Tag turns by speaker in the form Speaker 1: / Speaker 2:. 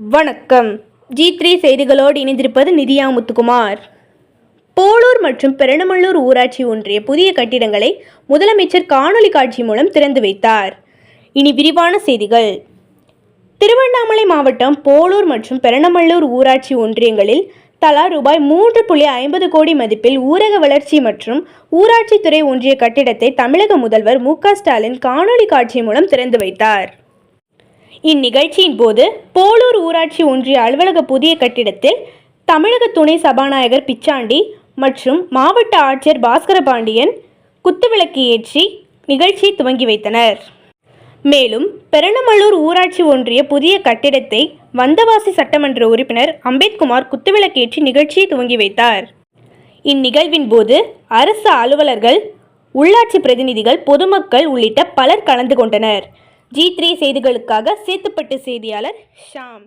Speaker 1: வணக்கம். G three செய்திகளோடு இணைந்திருப்பது நிதியா முத்துக்குமார். போலூர் மற்றும் பெரணமல்லூர் ஊராட்சி ஒன்றிய புதிய கட்டிடங்களை முதலமைச்சர் காணொலி காட்சி மூலம் திறந்து வைத்தார். இனி விரிவான செய்திகள். திருவண்ணாமலை மாவட்டம் போலூர் மற்றும் பெரணமல்லூர் ஊராட்சி ஒன்றியங்களில் தலா ரூபாய் மூன்று புள்ளி ஐம்பது கோடி மதிப்பில் ஊரக வளர்ச்சி மற்றும் ஊராட்சித்துறை ஒன்றிய கட்டிடத்தை தமிழக முதல்வர் மு க ஸ்டாலின் காணொலி காட்சி மூலம் திறந்து வைத்தார். இந்நிகழ்ச்சியின் போது போளூர் ஊராட்சி ஒன்றிய அலுவலக புதிய கட்டிடத்தில் தமிழக துணை சபாநாயகர் பிச்சாண்டி மற்றும் மாவட்ட ஆட்சியர் பாஸ்கர பாண்டியன் குத்துவிளக்கு ஏற்றி நிகழ்ச்சியை துவங்கி வைத்தனர். மேலும் பெரணமல்லூர் ஊராட்சி ஒன்றிய புதிய கட்டிடத்தை வந்தவாசி சட்டமன்ற உறுப்பினர் அம்பேத்குமார் குத்துவிளக்கேற்றி நிகழ்ச்சியை துவங்கி வைத்தார். இந்நிகழ்வின் போது அரசு அலுவலர்கள் உள்ளாட்சி பிரதிநிதிகள் பொதுமக்கள் உள்ளிட்ட பலர் கலந்து கொண்டனர். ஜி த்ரீ செய்திகளுக்காக சேத்துப்பட்டு செய்தியாளர் ஷாம்.